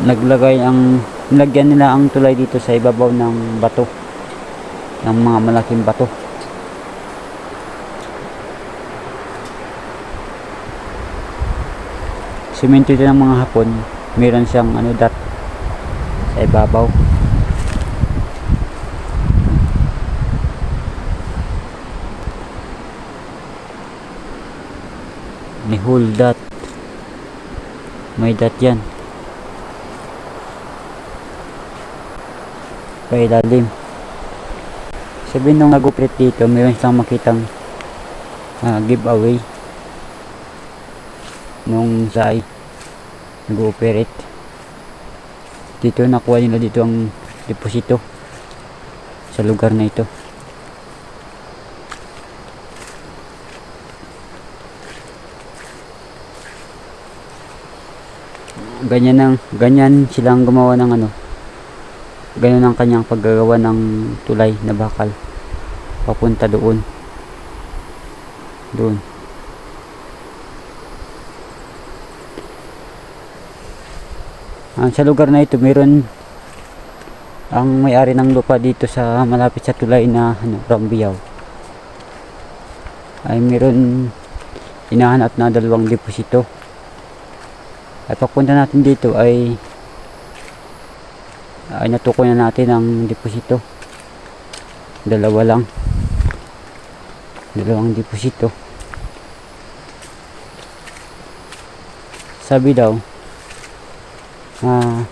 naglagay ang nilagyan nila ang tulay dito sa ibabaw ng bato. Ng mga malaking bato. Simento ito ng mga hapon. Meron siyang ano dot sa ibabaw. Ni hole dot. May dot yan pailalim. Sabihin nung nag-operate dito meron siyang makitang ah, giveaway. Nung sa nag-ooperate dito nakuha nila dito ang deposito sa lugar na ito. Ganyan ang ganyan silang gumawa ng ano ganyan ang kanyang paggagawa ng tulay na bakal. Papunta doon. Doon. Ah, sa lugar na ito meron ang may-ari ng lupa dito sa malapit sa tulay na ano, Rambiyaw. Ay meron hinahanap na dalawang deposito. At pagpunta natin dito ay ay natukoy na natin ang deposito. Dalawa lang. Dalawang deposito. Sabi daw ah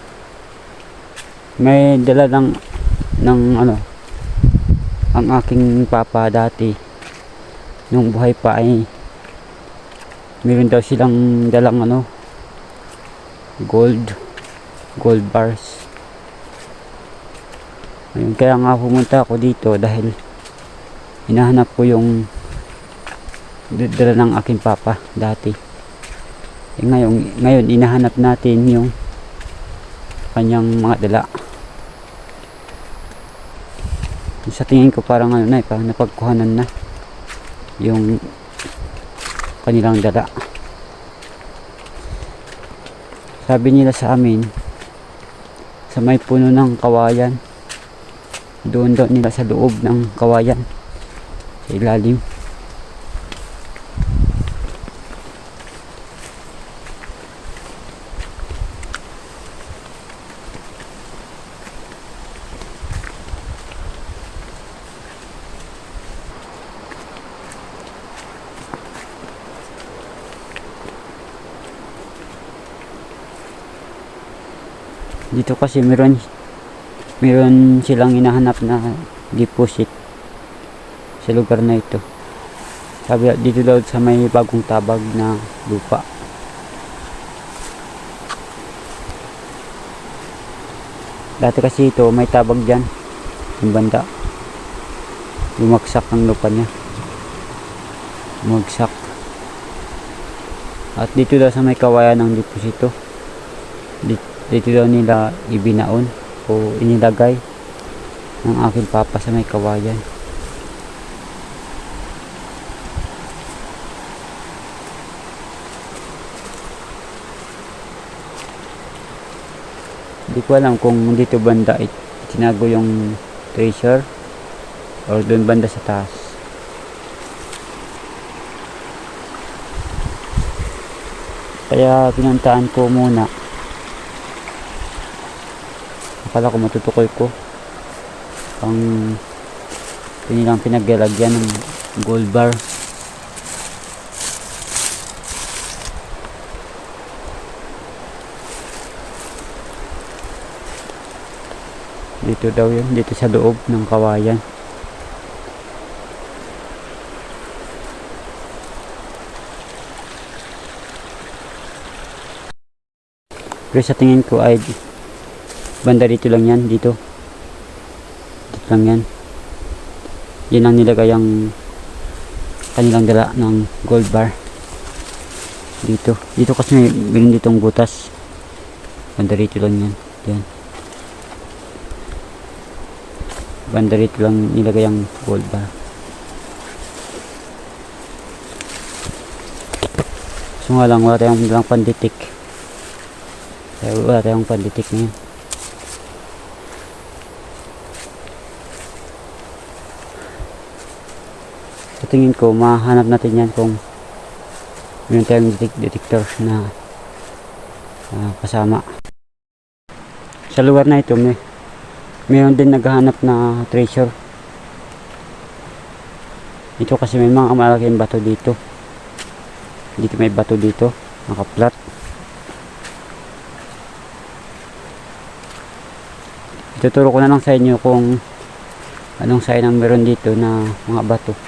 may dala ng ng ano ang aking papa dati. Nung buhay pa ay meron daw silang dalang ano gold gold bars Ayun, kaya nga pumunta ako dito dahil hinahanap ko yung dala ng aking papa dati. Eh, ngayon, ngayon inahanap natin yung kanyang mga dala. Sa tingin ko parang ano na eh, parang napagkuhanan na yung kanilang dala. Sabi nila sa amin sa may puno ng kawayan doon daw nila sa loob ng kawayan sa ilalim. Dito kasi meron meron silang hinahanap na deposit sa lugar na ito. Sabi dito daw sa may bagong tabag na lupa. Dati kasi ito may tabag dyan yung banda. Bumagsak ang lupa niya. Bumagsak at dito daw sa may kawayan ng deposito dito daw nila ibinaon o inilagay ng aking papa sa may kawayan. Hindi ko alam kung dito banda it, tinago yung treasure or doon banda sa taas. Kaya pinuntaan ko muna akala ko matutukoy ko. Ang kanilang pinaglalagyan ng gold bar. Dito daw yun. Dito sa loob ng kawayan. Pero sa tingin ko ay banda dito lang yan dito. Dito lang yan. Yan ang nilagay ang kanilang dala ng gold bar. Dito. Dito kasi may meron ditong butas. Banda dito lang yan. Yan. Banda dito lang nilagay ang gold bar. So nga lang wala tayong lang panditik. Wala tayong panditik ngayon. Tingin ko, mahanap natin yan kung meron tayong detek- detector na ah, kasama. Sa lugar na ito, may meron din naghahanap na treasure. Ito kasi may mga malaking bato dito. Dito may bato dito, nakaplat. Ituturo ko na lang sa inyo kung anong sign ang meron dito na mga bato.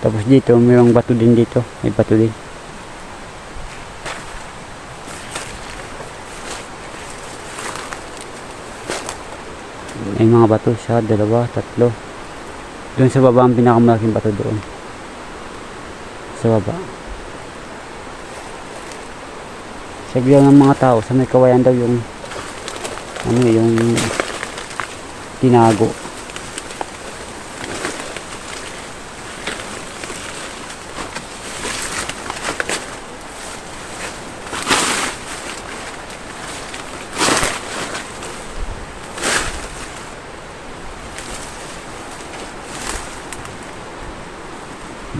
Tapos dito, mayroong bato din dito. May bato din. May mga bato siya, dalawa, tatlo. Doon sa baba ang pinakamalaking bato doon. Sa baba. Sabi daw ng mga tao, sa may kawayan daw yung ano yung tinago.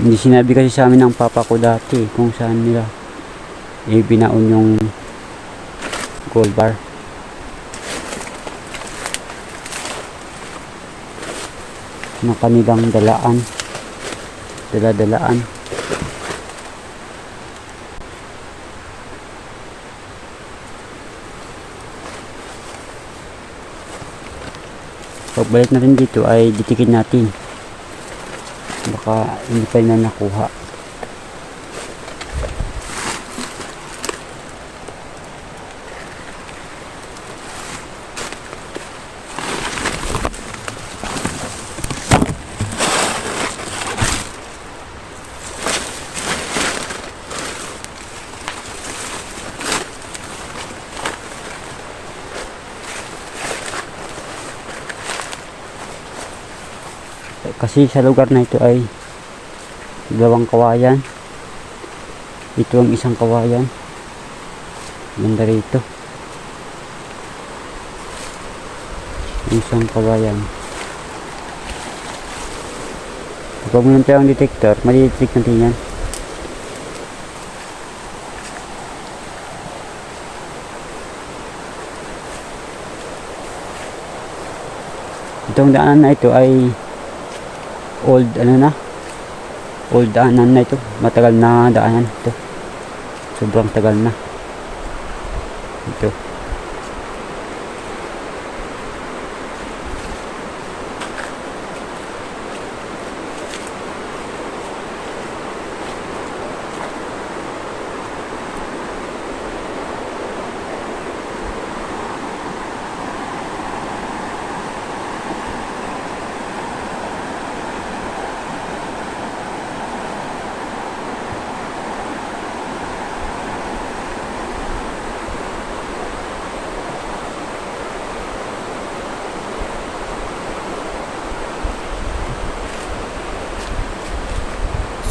Hindi sinabi kasi sa amin ng papa ko dati kung saan nila ibinaon yung gold bar. Na kanilang dalaan. Dala-dalaan. Pagbalik natin dito ay ditikin natin baka hindi pa na nakuha kasi sa lugar na ito ay dalawang kawayan. Ito ang isang kawayan. Ganda rito. Isang kawayan. Kapag mayroon tayong detector. Malidetect natin yan. Itong daanan na ito ay old ano na? Old daanan na ito. Matagal na daanan ito. Sobrang tagal na ito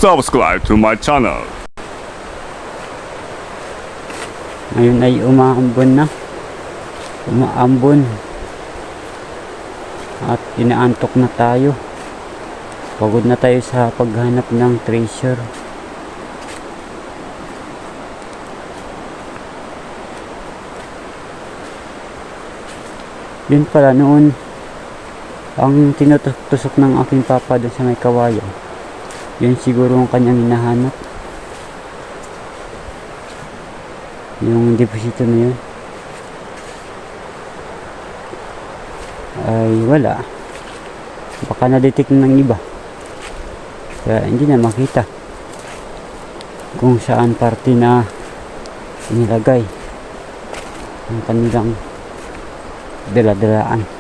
subscribe to my channel. ngayon ay umaambon na. Umaambon. At inaantok na tayo. Pagod na tayo sa paghanap ng treasure. Yun pala noon. Ang tinutusok ng aking papa doon sa may kawayan yun siguro ang kanyang hinahanap. Yung deposito na yun. Ay wala. Baka na-detect ng iba. Kaya hindi na makita kung saan parte na inilagay ang kanilang dala-dalaan